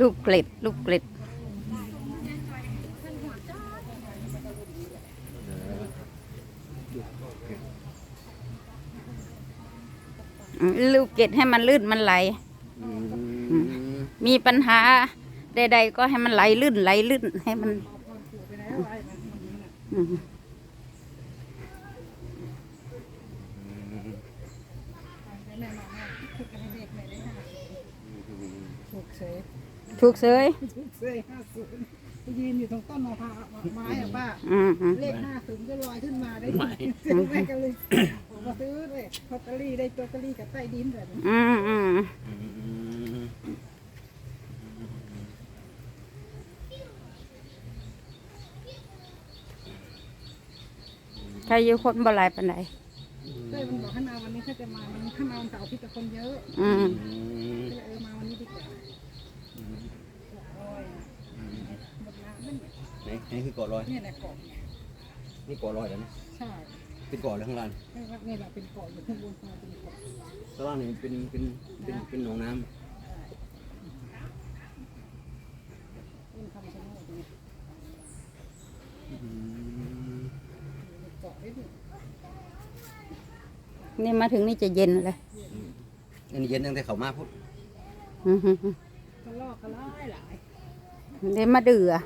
ลูกเกล็ด ลูกเกล็ดลูกเกล็ดให้มันลื่นมันไหลมมีปัญหาใดๆก็ให้มันไหลลื่นไหลลื่นให้มันอืม ถูกเสย ถูกเสยถูกเสยห้าศูนย์ไปยืนอยู่ตรงต้นมะพร้าวไม้อะป้า อืมอืมเลขห้าศูนย์ก็ลอยขึ้นมาได้เจอแม่ก็เลยออกมาซื้อเลยลอตเตอรี่ได้ลอตเตอรี่กับใต้ดินแบบนี้อืมอืมอืมใครอยู่คนบ่หลายปานใดเต้ยมันบอกให้มาวันนี้ถ้าจะมามันถ้ามาวันเสาร์อาที่แต่คนเยอะอืมอืมก็เลยเออมาวันนี้ดีกว่า โอ้ยหมดน้ำนั่นเนี่ยไหนนี่คือเกาะลอย เนี่ยแหละเกาะเนี่ยนี่เกาะลอยแล้วนะใช่เป็นเกาะเลยข้างล่างไม่ว่าเนี่ยแหละเป็นเกาะอยู่ข้างบนฟ้าเป็นเกาะข้างล่างนี่เป็นเป็นเป็นเป็นหนองน้ต้นคำชะโนดเนี่ยำอืมเป็นเกาะได้ดินี่มาถึงนี่จะเย็นเลยอันนี้เย็นตั้งแต่เขามาพุทธอืมอืมอืมกระล อกกระไล่หลาย เดี๋ยวมาเดือย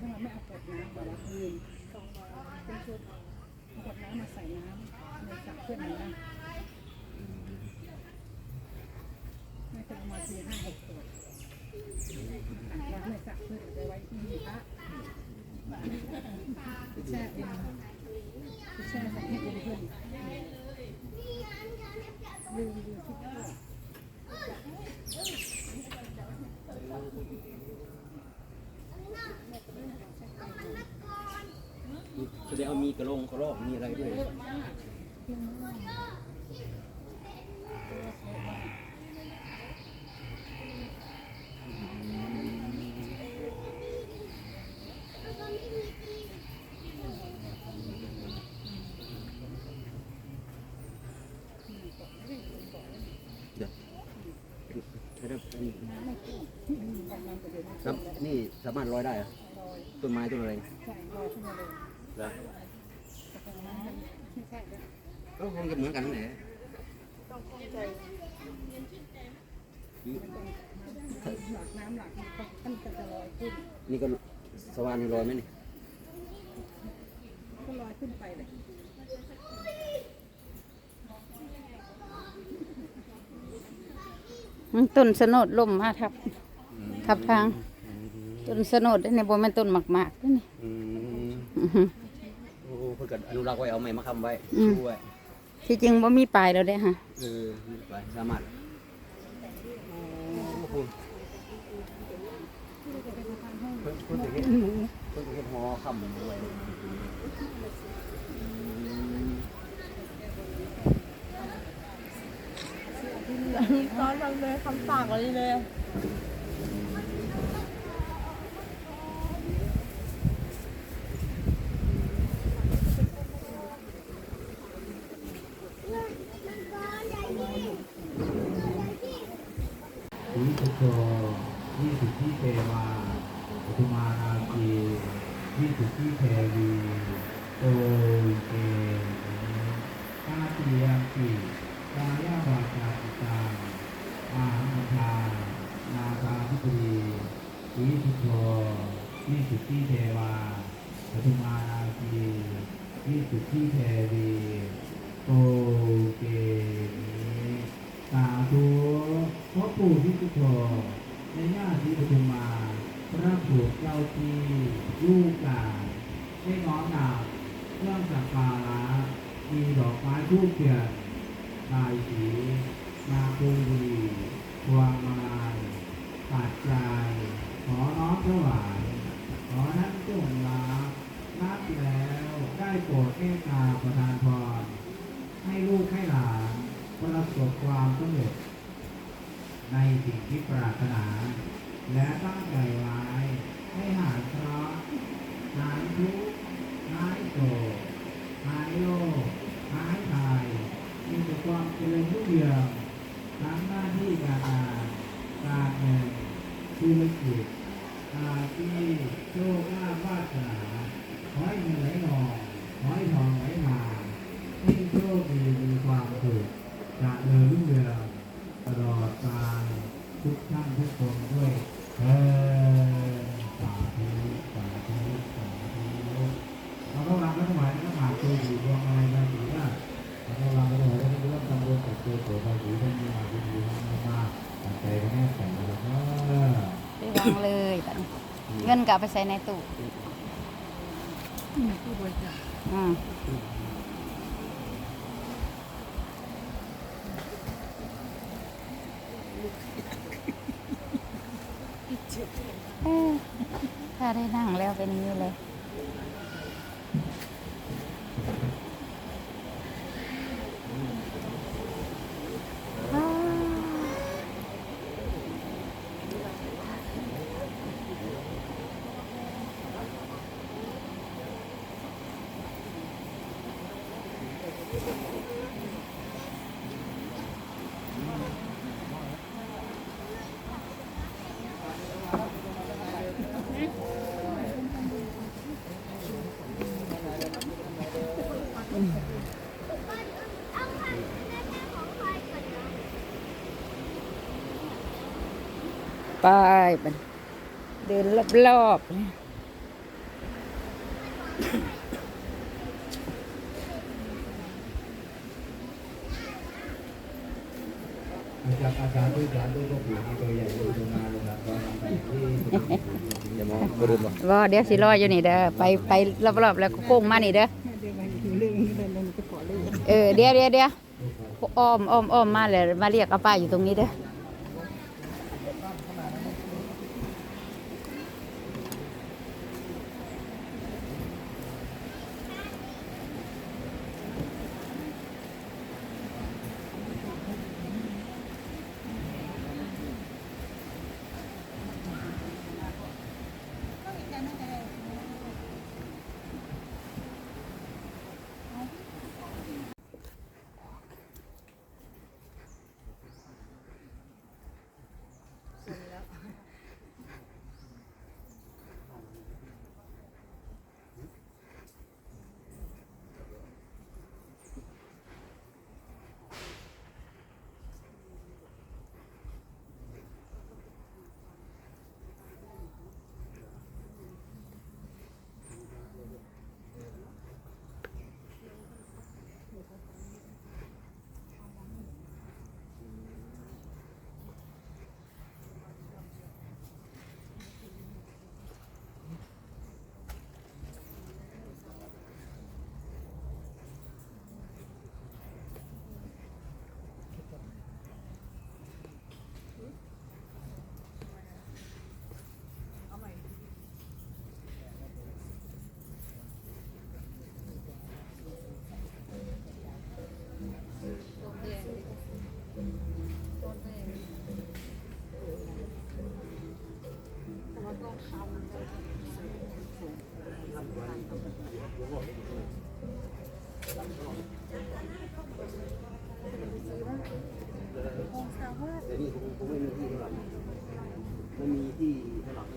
ทำไมไม่เอาขวดน้ำแบบว่ายืนเป็นชุดเอาขวดน้ำ มาใส่น้ำในสระเพื่อนน่นะไม่เคยเอามาทีห้าหกขวตักน้ำในสระเพื่อนไปไว้ที่พระแช่เองแช่ใส่ให้เพื่อนๆลืมลืมทุกขวด แสดงว่ามีกระลงกระรอกมีอะไรด้วยเดี๋ยวให้ได้อันนี้ครับนี่สามารถลอยได้เหรอต้นไม้ต้นอะไรใช่ลอยขึ้ นมาเลยเหรอแต่ของน้ำมันไม่ใช่แล้วก็คงจะเหมือนกันนั่นแหละต้องเข้าใจหลักน้ำหลักมันก็ท่านก็จะลอยขึ้น นี่ก็สว่านนี่ลอยไหมนี่ก็ลอยขึ้นไปเลยอืมต้นสนดล่มมาทับ ทับทาง ต้นสนดนี่บ่แม่นต้นหมากๆเด้อนี่ พื่อกันอนุรักษ์ไว้เอาไม้มาค้ำไว้อืม ช่วยที่จริงบ่มีปลายแล้วเด้ฮะเออไปสามารถโอ้โหเพิ่นเพิ่นจะเห็นเพิ่นจะเห็นหอค้ำไว้อืมตอนทำเลยคำสั่งอะไรเลย สีสุโธยี่สิบที่เทวา ปทุมานาคียี่สิบที่เทวีโอเกตาติยังกิกายาวาจาจิตังอาหังทานาคาธิปดีสีสุทโธยี่สิบที่เทวาปทุมานาคียี่สิบที่เทวีโอเกสาธุพ่อปู่ที่สุทโธในญาติปฐุมา ทีลูกหลานได้น้อมนำเครื่องสักการะมีดอกไม้ทูบเทียนลายสีนาคูรีพวงมาลัยปัจจัยขอน้อมถวายขอนั้นจงรับรับแล้วได้โปรดเมตตาประทานพรให้ลูกให้หลานประสบความสำเร็จในสิ่งที่ปรารถนา และตั้งใจไว้ ให้หายเคราะห์หายทุกข์หายโศกหายโรคหายภัยมีแต่ความเจริญรุ่งเรืองทั้งหน้าที่การงานการเงินธุรกิจอาชีพโชคลาภวาสนาขอให้เงินไหลนองขอให้ทองไหลมาให้โชคดีมีความสุขจะเจริญรุ่งเรืองตลอดกาลทุกท่านทุกคนด้วยเออ สาธุสาธุสาธุเราต้องรับแล้วถวายแล้วหมากตัวอยู่ดวงอะไรมาอยู่ได้เราต้องรับแล้วถวายแล้วเรื่องตำบลกับตัวโสภาสีท่านมีมาดีๆทั้งมากตั้งใจกันแน่แต่งแล้วก็ไปวางเลยบัดนี้เงินก็เอาไปใส่ในตู้อืมผู้บริจาค อืมเอ้ยถ้าได้นั่งแล้ว เป็นอย่างนี้เลย ไปบัดเดินรอบๆเนี่ยอาจารย์อาจารย์ด้วยอาจารย์ด้วยก็ผูกตัวใหญ่เลยลงมาลงมาตอนนั้นไปที่อย่ามองบริบทรอเดี๋ยวสิรออยู่นี่เด้อไปไปรอบๆแล้วก็โค้งมานี่เด้อเอเลยเราจะขอเรื่องเออเดี๋ยวเดี๋ยวเดี๋ยวอ้อมอ้อมอ้อมมาเลยมาเรียกอาป้าอยู่ตรงนี้เด้อ แต่นี่ผมไม่มีที่หลังไม่มีที่หลัง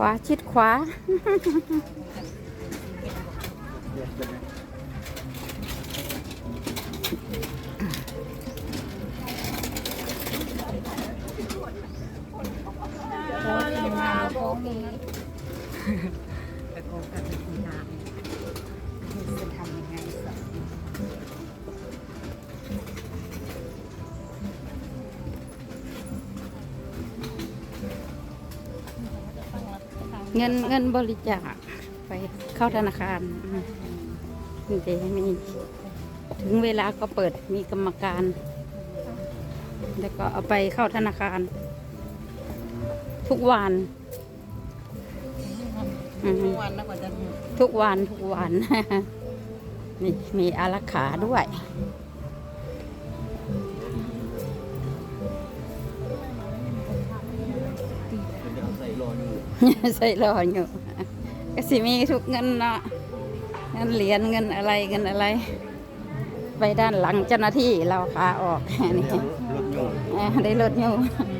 ขวาชิดขวาเดี๋ยวเดี๋ยวนะโค้งงานโค้งนี้ ไปโกงกัน เงินเงินบริจาคไปเข้าธนาคารอืมนี่จมีถึงเวลาก็เปิดมีกรรมการ แล้วก็เอาไปเข้าธนาคาร ทุกวันอืมวันแล้วกว่าจะทุกวันทุกวันนี่มีอารักขาด้วย ใส่รออยู่ ก็สิมีทุกเงินเนาะเงินเหรียญเงินอะไรเงินอะไร ไปด้านหลังเจ้าหน้าที่เราขาออกนี่รถอยู่เอ้ยได้รถอยู่ร